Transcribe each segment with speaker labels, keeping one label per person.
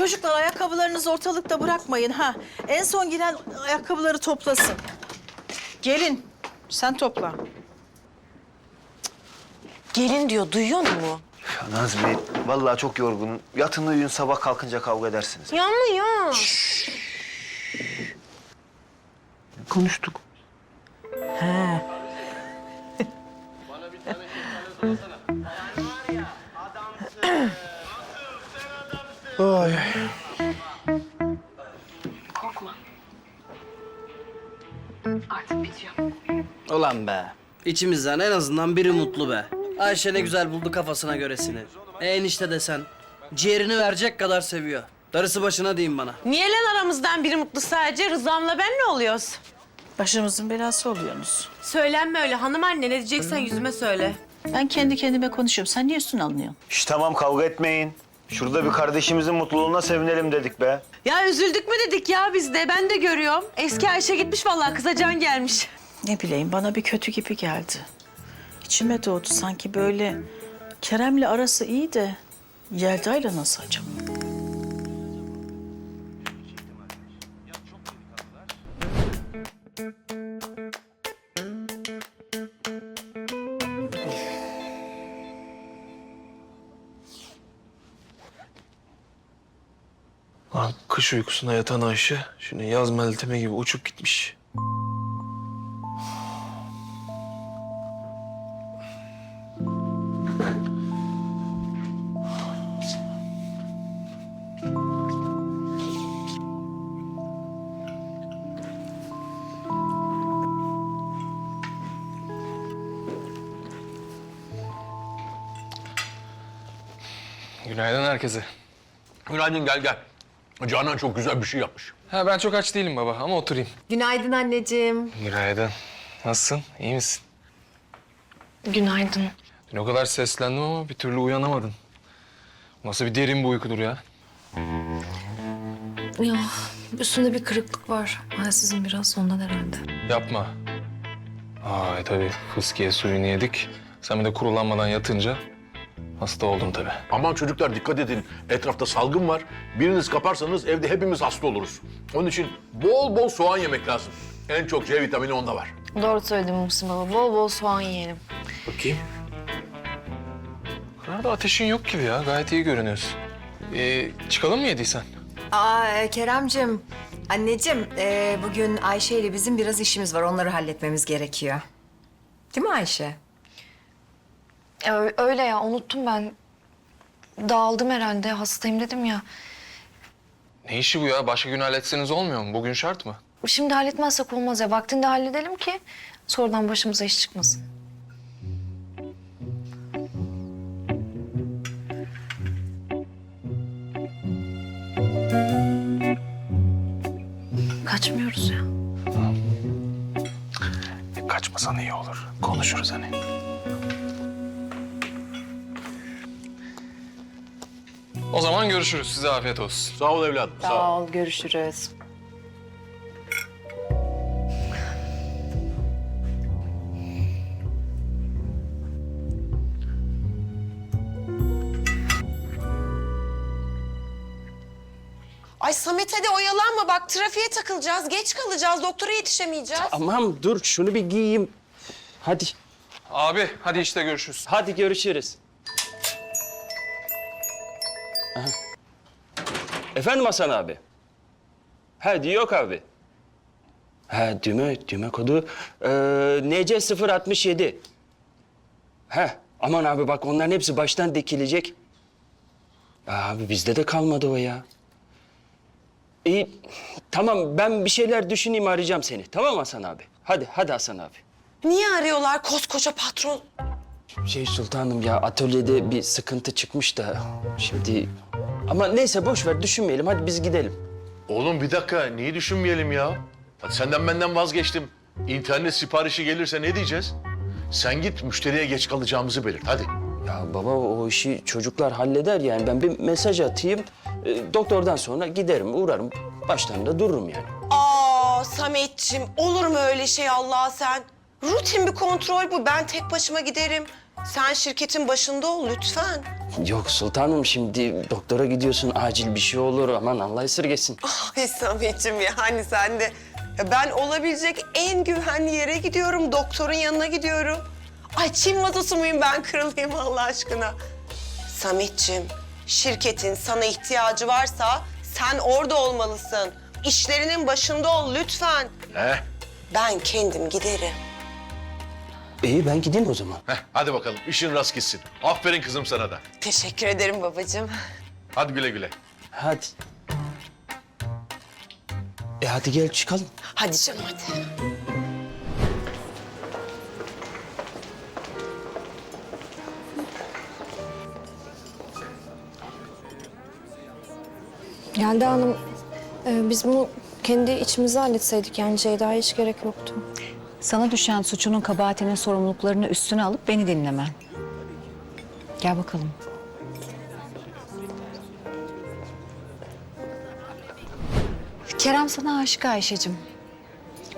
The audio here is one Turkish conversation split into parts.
Speaker 1: Çocuklar ayakkabılarınızı ortalıkta bırakmayın ha. En son giren ayakkabıları toplasın. Gelin sen topla.
Speaker 2: Gelin diyor, duyuyor mu?
Speaker 3: Ya Nazmi, vallahi çok yorgunum. Yatın uyuyun, sabah kalkınca kavga edersiniz.
Speaker 2: Ya mı ya?
Speaker 3: Konuştuk.
Speaker 2: He.
Speaker 3: Ay.
Speaker 4: Ulan be. İçimizden en azından biri mutlu be. Ayşe ne güzel buldu kafasına göresini. E enişte desen. Ciğerini verecek kadar seviyor. Darısı başına diyeyim bana.
Speaker 2: Niye lan aramızdan biri mutlu sadece? Rızam'la ben ne oluyoruz?
Speaker 1: Başımızın belası oluyorsunuz.
Speaker 2: Söylenme öyle hanım anne. Ne diyeceksen yüzüme söyle.
Speaker 1: Ben kendi kendime konuşuyorum. Sen niye üstüne alınıyorsun?
Speaker 3: Şş, tamam kavga etmeyin. Şurada bir kardeşimizin mutluluğuna sevinelim dedik be.
Speaker 2: Ya üzüldük mü dedik ya biz de. Ben de görüyorum. Eski Ayşe gitmiş vallahi kıza can gelmiş.
Speaker 1: Ne bileyim bana bir kötü gibi geldi. İçime doğdu sanki böyle Kerem'le arası iyi de Yelda'yla nasıl acaba?
Speaker 5: Kış uykusuna yatan Ayşe şimdi yaz melteme gibi uçup gitmiş. Günaydın herkese.
Speaker 6: Günaydın gel gel. Canan çok güzel bir şey yapmış.
Speaker 5: Ha ben çok aç değilim baba ama oturayım.
Speaker 2: Günaydın anneciğim.
Speaker 5: Günaydın. Nasılsın? İyi misin?
Speaker 7: Günaydın.
Speaker 5: Dün o kadar seslendim ama bir türlü uyanamadın. Nasıl bir derin bir uykudur ya?
Speaker 7: Ya üstünde bir kırıklık var. Halsizim biraz ondan herhalde.
Speaker 5: Yapma. Ay tabii fıskiye suyunu yedik. Sen bir de kurulanmadan yatınca hasta oldum tabii.
Speaker 6: Aman çocuklar dikkat edin. Etrafta salgın var. Biriniz kaparsanız evde hepimiz hasta oluruz. Onun için bol bol soğan yemek lazım. En çok C vitamini onda var.
Speaker 7: Doğru söyledin Muhsin baba. Bol bol soğan yiyelim.
Speaker 5: Bakayım. Nerede ateşin yok gibi ya. Gayet iyi görünüyorsun. Ee, çıkalım mı yediysen?
Speaker 8: Aa e, Keremcim, anneciğim e, bugün Ayşe ile bizim biraz işimiz var. Onları halletmemiz gerekiyor. Değil mi Ayşe?
Speaker 7: Ya, öyle ya unuttum ben. Dağıldım herhalde. Hastayım dedim ya.
Speaker 5: Ne işi bu ya? Başka gün halletseniz olmuyor mu? Bugün şart mı?
Speaker 7: Şimdi halletmezsek olmaz ya. Vaktinde halledelim ki sonradan başımıza iş çıkmasın. Kaçmıyoruz ya.
Speaker 5: E, kaçmasan iyi olur. Konuşuruz hani. O zaman görüşürüz. Size afiyet olsun.
Speaker 6: Sağ ol evladım. Sağ ol.
Speaker 2: ol, görüşürüz.
Speaker 9: Ay Samet hadi oyalanma bak trafiğe takılacağız. Geç kalacağız. Doktora yetişemeyeceğiz.
Speaker 4: Tamam dur şunu bir giyeyim. Hadi.
Speaker 5: Abi hadi işte görüşürüz.
Speaker 4: Hadi görüşürüz. Aha. Efendim Hasan abi? Ha yok abi. Ha düğme, düğme kodu ee, NC 067. Ha aman abi bak onların hepsi baştan dikilecek. Abi bizde de kalmadı o ya. İyi tamam ben bir şeyler düşüneyim arayacağım seni. Tamam Hasan abi? Hadi hadi Hasan abi.
Speaker 9: Niye arıyorlar koskoca patron?
Speaker 4: Şey sultanım ya atölyede bir sıkıntı çıkmış da şimdi ama neyse boş ver düşünmeyelim hadi biz gidelim.
Speaker 6: Oğlum bir dakika niye düşünmeyelim ya? Hadi senden benden vazgeçtim. İnternet siparişi gelirse ne diyeceğiz? Sen git müşteriye geç kalacağımızı belirt hadi.
Speaker 4: Ya baba o işi çocuklar halleder yani ben bir mesaj atayım e, doktordan sonra giderim uğrarım başlarında dururum yani.
Speaker 9: Aa Sametciğim olur mu öyle şey Allah sen? Rutin bir kontrol bu. Ben tek başıma giderim. Sen şirketin başında ol lütfen.
Speaker 4: Yok sultanım şimdi doktora gidiyorsun acil bir şey olur aman Allah esirgesin.
Speaker 9: Ay Samet'ciğim yani sen de. Ya ben olabilecek en güvenli yere gidiyorum. Doktorun yanına gidiyorum. Ay Çin vazosu muyum ben kırılayım Allah aşkına. Samet'ciğim şirketin sana ihtiyacı varsa sen orada olmalısın. İşlerinin başında ol lütfen.
Speaker 6: Heh,
Speaker 9: Ben kendim giderim.
Speaker 4: İyi ben gideyim o zaman.
Speaker 6: heh, hadi bakalım işin rast gitsin. Aferin kızım sana da.
Speaker 9: Teşekkür ederim babacığım.
Speaker 6: Hadi güle güle.
Speaker 4: Hadi. E hadi gel çıkalım.
Speaker 9: Hadi canım hadi.
Speaker 7: Yelda Hanım, e, biz bunu kendi içimize halletseydik yani Ceyda'ya hiç gerek yoktu.
Speaker 10: Sana düşen suçunun kabahatinin sorumluluklarını üstüne alıp beni dinlemen. Gel bakalım. Kerem sana aşık Ayşe'cim.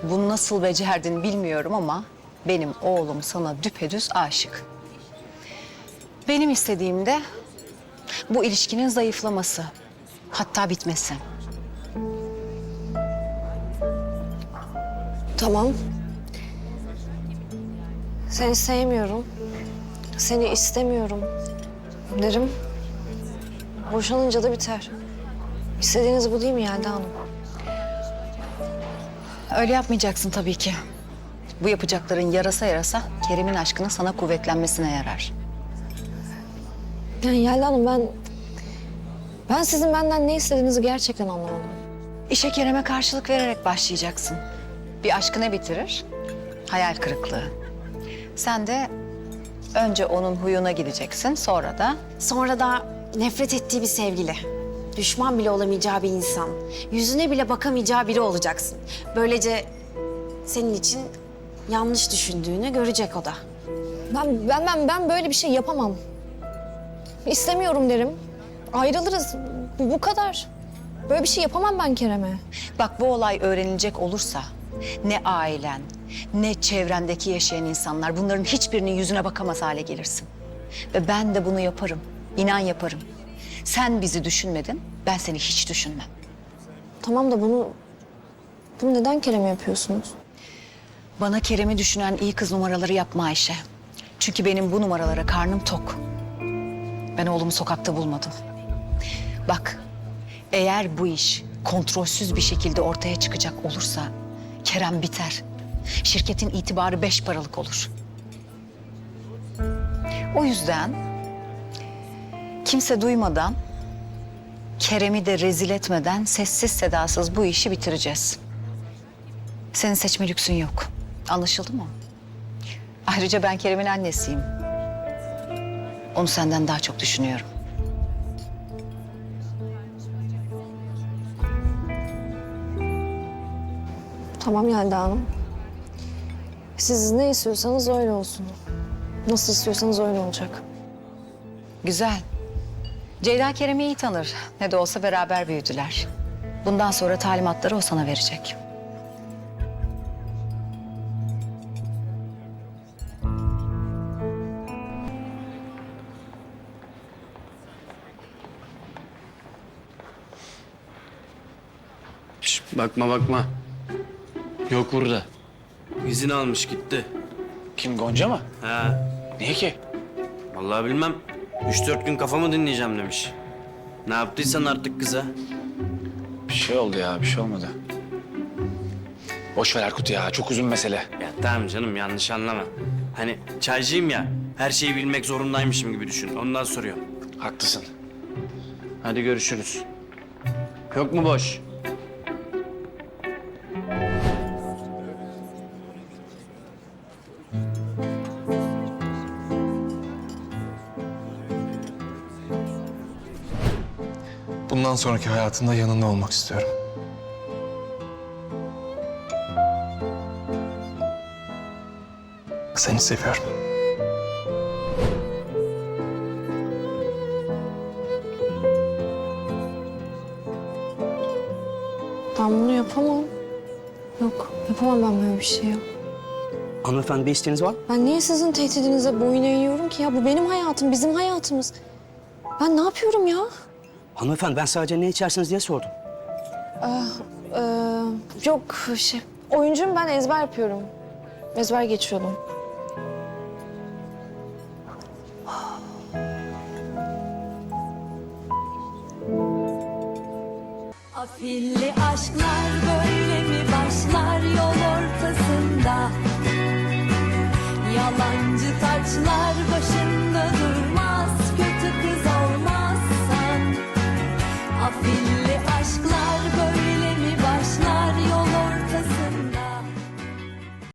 Speaker 10: Bunu nasıl becerdin bilmiyorum ama benim oğlum sana düpedüz aşık. Benim istediğim de bu ilişkinin zayıflaması. Hatta bitmesi.
Speaker 7: Tamam. Seni sevmiyorum. Seni istemiyorum derim. Boşanınca da biter. İstediğiniz bu değil mi Yelda Hanım?
Speaker 10: Öyle yapmayacaksın tabii ki. Bu yapacakların yarasa yarasa Kerim'in aşkının sana kuvvetlenmesine yarar.
Speaker 7: Yani Yelda Hanım ben... Ben sizin benden ne istediğinizi gerçekten anlamadım.
Speaker 10: İşe Kerem'e karşılık vererek başlayacaksın. Bir aşkı ne bitirir? Hayal kırıklığı. Sen de önce onun huyuna gideceksin, sonra da
Speaker 11: Sonra da nefret ettiği bir sevgili. Düşman bile olamayacağı bir insan. Yüzüne bile bakamayacağı biri olacaksın. Böylece senin için yanlış düşündüğünü görecek o da.
Speaker 7: Ben, ben, ben, ben böyle bir şey yapamam. İstemiyorum derim. Ayrılırız. Bu, bu kadar. Böyle bir şey yapamam ben Kerem'e.
Speaker 10: bak bu olay öğrenilecek olursa ne ailen, ne çevrendeki yaşayan insanlar bunların hiçbirinin yüzüne bakamaz hale gelirsin. Ve ben de bunu yaparım. İnan yaparım. Sen bizi düşünmedin, ben seni hiç düşünmem.
Speaker 7: Tamam da bunu... Bunu neden Kerem'e yapıyorsunuz?
Speaker 10: Bana Kerem'i düşünen iyi kız numaraları yapma Ayşe. Çünkü benim bu numaralara karnım tok. Ben oğlumu sokakta bulmadım. Bak, eğer bu iş kontrolsüz bir şekilde ortaya çıkacak olursa Kerem biter. Şirketin itibarı beş paralık olur. O yüzden kimse duymadan, Kerem'i de rezil etmeden sessiz sedasız bu işi bitireceğiz. Senin seçme lüksün yok. Anlaşıldı mı? Ayrıca ben Kerem'in annesiyim. Onu senden daha çok düşünüyorum.
Speaker 7: Tamam Yelda Hanım. Siz ne istiyorsanız öyle olsun. Nasıl istiyorsanız öyle olacak.
Speaker 10: Güzel. Ceyda Kerem'i iyi tanır. Ne de olsa beraber büyüdüler. Bundan sonra talimatları o sana verecek.
Speaker 12: Şş, bakma bakma. Yok burada. İzin almış gitti.
Speaker 13: Kim Gonca mı?
Speaker 12: Ha,
Speaker 13: Niye ki?
Speaker 12: vallahi bilmem. Üç dört gün kafamı dinleyeceğim demiş. Ne yaptıysan artık kıza.
Speaker 13: Bir şey oldu ya, bir şey olmadı. Boş ver Erkut ya, çok uzun mesele.
Speaker 12: Ya tamam canım yanlış anlama. Hani çaycıyım ya. Her şeyi bilmek zorundaymışım gibi düşün. Ondan soruyorum.
Speaker 13: Haklısın.
Speaker 12: Hadi görüşürüz. Yok mu boş?
Speaker 5: Bundan sonraki hayatında yanında olmak istiyorum. Seni seviyorum.
Speaker 7: Ben bunu yapamam. Yok, yapamam ben böyle bir şey ya.
Speaker 14: Hanımefendi bir isteğiniz var mı?
Speaker 7: Ben niye sizin tehdidinize boyun eğiyorum ki ya? Bu benim hayatım, bizim hayatımız. Ben ne yapıyorum ya?
Speaker 14: Hanımefendi ben sadece ne içersiniz diye sordum.
Speaker 7: Ee, yok şey, oyuncuyum ben ezber yapıyorum. Ezber geçiyordum.
Speaker 15: Afilli aşklar böyle mi başlar yol ortasında? Yalancı taçlar baş